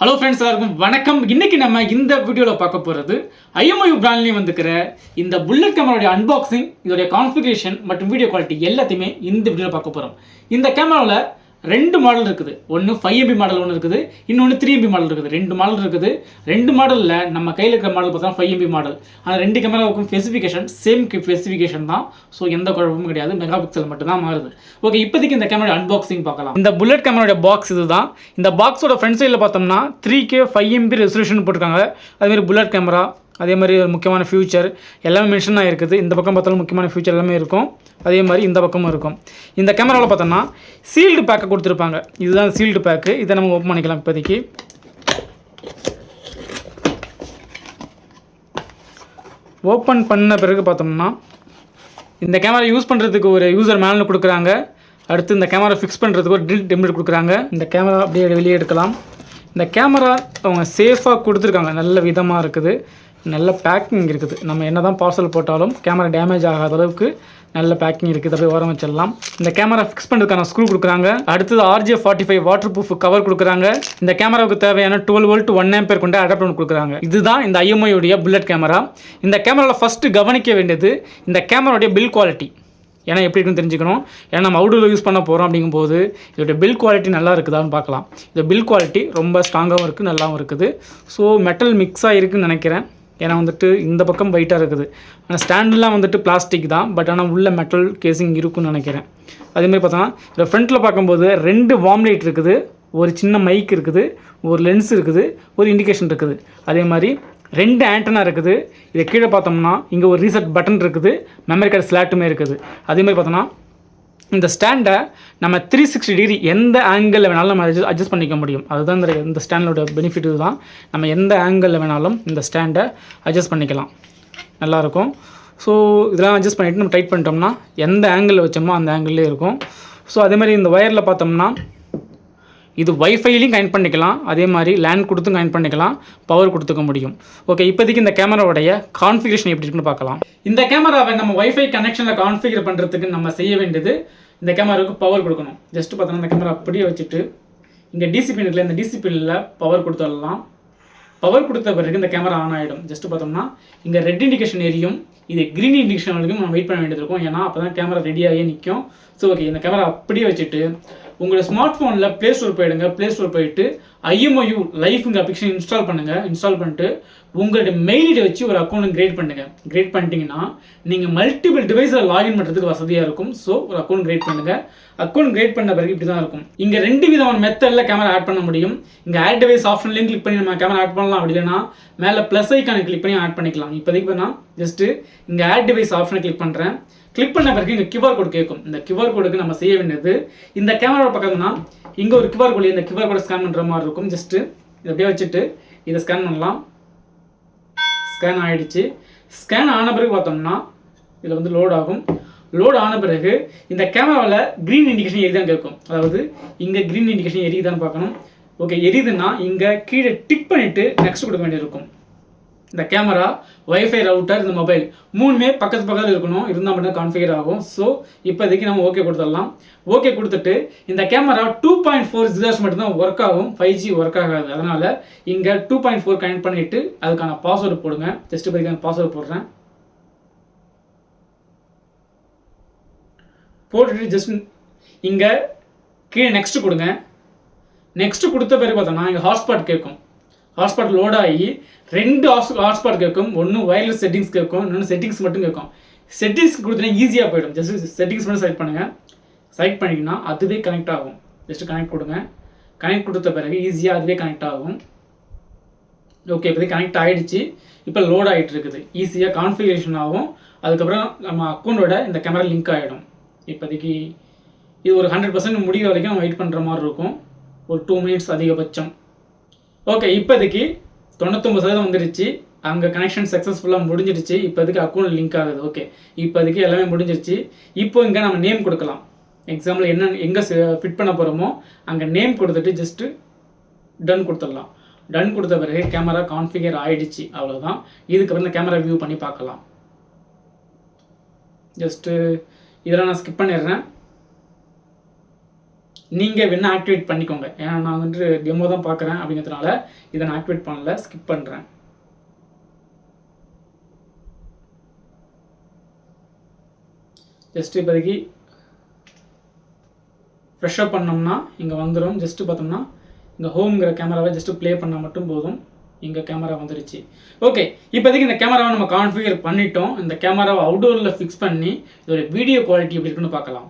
Hello friends எல்லாருக்கும் வணக்கம். இன்றைக்கி நம்ம இந்த வீடியோவில் பார்க்க போகிறது ஐஎம்ஐ பிராண்ட்லேயும் வந்துக்கிற இந்த புல்லட் கேமராவுடைய அன்பாக்சிங் இதோடைய கான்ஃபிகரேஷன் மற்றும் வீடியோ குவாலிட்டி எல்லாத்தையுமே இந்த வீடியோவில் பார்க்க போகிறோம் இந்த கேமராவில் ரெண்டு மாடல் இருக்குது. ஒன்று ஃபைவ் எம்பி மாடல் ஒன்று இருக்குது. இன்னொன்று த்ரீ எம்பி மாடல் இருக்குது. ரெண்டு மாடல் இருக்குது. ரெண்டு மாடலில் நம்ம கையில் இருக்கிற மாடல் பார்த்தா ஃபைவ் எம்பி மாடல் ஆனால் ரெண்டு கேமராவுக்கும் ஸ்பெசிஃபிகேஷன் சேம் ஸ்பெசிஃபிகேஷன் தான். ஸோ எந்த குழப்பமும் கிடையாது. மெகா பிக்சல் மட்டும்தான் மாறுது. ஓகே இப்போதைக்கு இந்த கேமரா அன்பாக்சிங் பார்க்கலாம். இந்த புல்லட் கேமராவோட பாக்ஸ் இது தான் இந்த பாக்ஸோட ஃப்ரண்ட் சைடில் பார்த்தோம்னா three K five MP resolution போட்டிருக்காங்க. அதேமாதிரி புல்லட் கேமரா அதே மாதிரி ஒரு முக்கியமான ஃபியூச்சர் எல்லாமே மென்ஷன் ஆகிருக்குது இந்த பக்கம் பார்த்தாலும் முக்கியமான ஃபியூச்சர் எல்லாமே இருக்கும். அதே மாதிரி இந்த பக்கமும் இருக்கும். இந்த கேமராவில் பார்த்தோம்னா சீல்டு பேக்கை கொடுத்துருப்பாங்க. இதுதான் சீல்டு பேக்கு இதை நம்ம ஓப்பன் பண்ணிக்கலாம் இப்போதைக்கு. ஓப்பன் பண்ண பிறகு பார்த்தோம்னா இந்த கேமரா யூஸ் பண்ணுறதுக்கு ஒரு யூசர் மேனுவல் கொடுக்குறாங்க. அடுத்து இந்த கேமரா ஃபிக்ஸ் பண்ணுறதுக்கு ஒரு ட்ரில் டெம்ப்ளேட் கொடுக்குறாங்க. இந்த கேமரா அப்படியே வெளியே எடுக்கலாம். இந்த கேமரா அவங்க சேஃபாக கொடுத்துருக்காங்க. நல்ல விதமாக இருக்குது. நல்ல பேக்கிங் இருக்குது. நம்ம என்ன தான் பார்சல் போட்டாலும் கேமரா டேமேஜ் ஆகாத அளவுக்கு நல்ல பேக்கிங் இருக்குது. அப்படியே ஓரம் வச்சிடலாம். இந்த கேமரா ஃபிக்ஸ் பண்ணுறதுக்கான ஸ்க்ரூ கொடுக்குறாங்க. அடுத்தது RJ forty five waterproof cover கொடுக்குறாங்க. இந்த கேமராவுக்கு தேவையான டுவெல் வோல்ட் ஒன் ஆம்பேர் கொண்ட அடாப்டர் ஒன்று கொடுக்குறாங்க. இதுதான் இந்த ஐஎம்ஐயுடைய உடைய புல்லட் கேமரா இந்த கேமராவில் ஃபஸ்ட்டு கவனிக்க வேண்டியது இந்த கேமராவுடைய பில் குவாலிட்டி ஏன்னா எப்படி இருக்குன்னு தெரிஞ்சுக்கணும். ஏன்னா நம்ம அவுடோரில் யூஸ் பண்ண போகிறோம் அப்படிங்கும்போது இதோட பில் குவாலிட்டி நல்லா இருக்குதான்னு பார்க்கலாம். இந்த பில் குவாலிட்டி ரொம்ப ஸ்ட்ராங்காகவும் இருக்குது நல்லாவும் இருக்குது. ஸோ மெட்டல் மிக்ஸாக இருக்குதுன்னு நினைக்கிறேன். ஏன்னா வந்துட்டு இந்த பக்கம் வெயிட்டாக இருக்குது. ஆனால் ஸ்டாண்டெலாம் வந்துட்டு பிளாஸ்டிக் தான். பட் ஆனால் உள்ள மெட்டல் கேசிங் இருக்குன்னு நினைக்கிறேன். அதேமாதிரி பார்த்தோன்னா இதில் ஃப்ரண்ட்டில் பார்க்கும்போது ரெண்டு வாம்லைட் இருக்குது. ஒரு சின்ன மைக் இருக்குது. ஒரு லென்ஸ் இருக்குது. ஒரு இண்டிகேஷன் இருக்குது. அதே மாதிரி ரெண்டு ஆண்டனா இருக்குது. இதை கீழே பார்த்தோம்னா இங்கே ஒரு ரீசெட் பட்டன் இருக்குது. மெமரி கார்டு ஸ்லாட்டுமே இருக்குது. அதே மாதிரி பார்த்தோம்னா இந்த ஸ்டாண்டை நம்ம த்ரீ சிக்ஸ்டி டிகிரி எந்த ஆங்கிளில் வேணாலும் நம்ம அட்ஜஸ்ட் அட்ஜஸ்ட் பண்ணிக்க முடியும். அதுதான் இந்த இந்த ஸ்டாண்டோட பெனிஃபிட் இதுதான். நம்ம எந்த ஆங்கிளில் வேணாலும் இந்த ஸ்டாண்டை அட்ஜஸ்ட் பண்ணிக்கலாம். நல்லாயிருக்கும். ஸோ இதெல்லாம் அட்ஜஸ்ட் பண்ணிவிட்டு நம்ம டைட் பண்ணிட்டோம்னா எந்த ஆங்கிளில் வச்சோமோ அந்த ஆங்கிள்லேயே இருக்கும். ஸோ அதேமாதிரி இந்த ஒயரில் பார்த்தோம்னா இது ஒய்ஃபைலையும் கனெக்ட் பண்ணிக்கலாம். அதே மாதிரி லேண்ட் கொடுத்தும் கனெக்ட் பண்ணிக்கலாம். பவர் கொடுத்துக்க முடியும். ஓகே இப்போதைக்கு இந்த கேமராவுடைய கான்ஃபிகரேஷன் எப்படி இருக்குன்னு பார்க்கலாம். இந்த கேமராவை நம்ம ஒய்ஃபை கனெக்ஷனில் கான்ஃபிகர் பண்ணுறதுக்கு நம்ம செய்ய வேண்டியது இந்த கேமராவுக்கு பவர் கொடுக்கணும். ஜஸ்ட் பார்த்தோன்னா இந்த கேமரா அப்படியே வச்சுட்டு இங்கே டிசிபி இருக்குல்ல இந்த டிசிபியில் பவர் கொடுத்துடலாம் பவர் கொடுத்த பிறகு இந்த கேமரா ஆன் ஆகிடும் ஜஸ்ட் பார்த்தோம்னா இங்கே ரெட் இண்டிகேஷன் எரியும். இது க்ரீன் இண்டிகேஷன் வரைக்கும் நம்ம வெயிட் பண்ண வேண்டியது இருக்கும். ஏன்னா அப்போ தான் கேமரா ரெடியாகி நிற்கும் ஸோ ஓகே இந்த கேமரா அப்படியே வச்சுட்டு உங்களோட ஸ்மார்ட் ஃபோனில் ப்ளே ஸ்டோர் போயிடுங்க. ப்ளே ஸ்டோர் போயிட்டு ஐஎம்ஐயு லைஃப்ங்க அப்ளிகேஷன் இன்ஸ்டால் பண்ணுங்கள் இன்ஸ்டால் பண்ணிட்டு உங்களுடைய மெயில் ஐடி வச்சு ஒரு அக்கௌண்ட் கிரியேட் பண்ணுங்கள் கிரியேட் பண்ணிட்டீங்கன்னா நீங்கள் மல்டிபிள் டிவைஸில் லாகின் பண்ணுறதுக்கு வசதியாக இருக்கும். ஸோ ஒரு அக்கௌண்ட் கிரியேட் பண்ணுங்க. அக்கௌண்ட் கிரியேட் பண்ண பிறகு இப்படி தான் இருக்கும். இங்கே ரெண்டு விதமான மெத்தடில் கேமரா ஆட் பண்ண முடியும். இங்கே ஆட் டிவைஸ் ஆப்ஷன்லையும் கிளிக் பண்ணி நம்ம கேமரா ஆட் பண்ணலாம். அப்படி இல்லைன்னா மேலே ப்ளஸ் ஐக்கான கிளிக் பண்ணி ஆட் பண்ணிக்கலாம். இப்போதைக்கு நான் ஜஸ்ட்டு இங்கே ஆட் டிவைஸ் ஆப்ஷனை கிளிக் பண்ணுறேன் கிளிக் பண்ண பிறகு இங்கே கியூஆர் கோட் கேட்கும் இந்த கியூஆர் கோடுக்கு நம்ம செய்ய வேண்டியது இந்த கேமரா பக்கம்னா இங்கே ஒரு கியூஆர் கோடு இந்த கியூஆர் கோடை ஸ்கேன் பண்ணுற மாதிரி இருக்கும். ஜஸ்ட்டு இதை அப்படியே வச்சுட்டு இதை ஸ்கேன் பண்ணலாம். ஸ்கேன் ஆகிடுச்சு ஸ்கேன் ஆன பிறகு பார்த்தோம்னா இதில் வந்து லோட் ஆகும். லோட் ஆன பிறகு இந்த கேமராவில் க்ரீன் இண்டிகேஷன் எரிதான் கேட்கும். அதாவது இங்கே க்ரீன் இண்டிகேஷன் எரியுதான்னு பார்க்கணும். ஓகே எரியுதுன்னா இங்கே கீழே டிக் பண்ணிவிட்டு நெக்ஸ்ட் கொடுக்க வேண்டியிருக்கும் இந்த கேமரா ஒய்ஃபை ரவுட்டர் இந்த மொபைல் மூணுமே பக்கத்து பக்கத்தில் இருக்கணும். இருந்தால் மட்டும் கான்ஃபிகர் ஆகும். ஸோ இப்போதைக்கு நம்ம ஓகே கொடுத்துடலாம். ஓகே கொடுத்துட்டு இந்த camera two point four gigs மட்டும்தான் ஒர்க் ஆகும். ஃபைவ் ஜி ஒர்க் ஆகாது. அதனால் இங்கே டூ பாயிண்ட் ஃபோர் கனெக்ட் பண்ணிவிட்டு அதுக்கான பாஸ்வேர்டு போடுங்க. ஜஸ்ட் இப்போதைக்கு பாஸ்வேர்டு போடுறேன். போட்டுட்டு ஜஸ்ட் இங்கே கீழே நெக்ஸ்ட் கொடுங்க. நெக்ஸ்ட் கொடுத்த பிறகு பார்த்தோம்னா இங்கே ஹாட்ஸ்பாட் கேட்கும். ஹாட்ஸ்பாட் லோட் ஆகி ரெண்டு ஹாட்ஸ் ஹாட்ஸ்பாட் கேட்கும் ஒன்று ஒயர்லெஸ் செட்டிங்ஸ் கேட்கும் இன்னொன்று செட்டிங்ஸ் மட்டும் கேட்கும் செட்டிங்ஸ் கொடுத்தீங்கன்னா ஈஸியாக போயிடும். ஜஸ்ட் செட்டிங்ஸ் மட்டும் செலக்ட் பண்ணுங்கள் செலக்ட் பண்ணிங்கன்னா அதுவே கனெக்ட் ஆகும். ஜஸ்ட் கனெக்ட் கொடுங்க. கனெக்ட் கொடுத்த பிறகு ஈஸியாக அதுவே கனெக்ட் ஆகும். ஓகே இப்போதைக்கு கனெக்ட் ஆகிடுச்சு இப்போ லோட் ஆகிட்டு இருக்குது. ஈஸியாக கான்ஃபிகரேஷன் ஆகும். அதுக்கப்புறம் நம்ம அக்கௌண்ட்டோட இந்த கேமரா லிங்க் ஆகிடும் இப்போதைக்கு இது ஒரு ஹண்ட்ரட் பர்சன்ட் முடிகிற வரைக்கும் வெயிட் பண்ணுற மாதிரி இருக்கும். ஒரு டூ மினிட்ஸ் அதிகபட்சம். ஓகே இப்போதைக்கு தொண்ணூத்தொம்பது சதவீதம் வந்துடுச்சு அங்கே கனெக்ஷன் சக்ஸஸ்ஃபுல்லாக முடிஞ்சிடுச்சு. இப்போதைக்கு அக்கௌண்ட் லிங்க் ஆகுது. ஓகே இப்போதைக்கு எல்லாமே முடிஞ்சிருச்சு இப்போ இங்கே நம்ம நேம் கொடுக்கலாம். எக்ஸாம்பிள் என்ன எங்கே ஃபிட் பண்ண போகிறோமோ அங்கே நேம் கொடுத்துட்டு ஜஸ்ட்டு டன் கொடுத்துடலாம். டன் கொடுத்த பிறகு கேமரா கான்ஃபிகர் ஆகிடுச்சு அவ்வளோதான் இதுக்கப்புறம் இந்த கேமரா வியூ பண்ணி பார்க்கலாம். ஜஸ்ட்டு இதெல்லாம் நான் ஸ்கிப் பண்ணிடுறேன். நீங்கள் வேணால் ஆக்டிவேட் பண்ணிக்கோங்க. ஏன்னா நான் வந்துட்டு டெமோ தான் பார்க்குறேன் அப்படிங்கிறதுனால இதை நான் ஆக்டிவேட் பண்ணல ஸ்கிப் பண்ணுறேன் ஜஸ்ட் இப்போதைக்கு ஃப்ரெஷ்ஷப் பண்ணோம்னா இங்கே வந்துடும் ஜஸ்ட்டு பார்த்தோம்னா இங்கே ஹோம்ங்கிற கேமராவை ஜஸ்ட்டு ப்ளே பண்ணால் மட்டும் போதும். இங்கே கேமரா வந்துருச்சு. ஓகே இப்போதைக்கு இந்த கேமராவை நம்ம கான்ஃபிகர் பண்ணிட்டோம். இந்த கேமராவை அவுடோரில் ஃபிக்ஸ் பண்ணி இதோட வீடியோ குவாலிட்டி எப்படி இருக்குன்னு பார்க்கலாம்.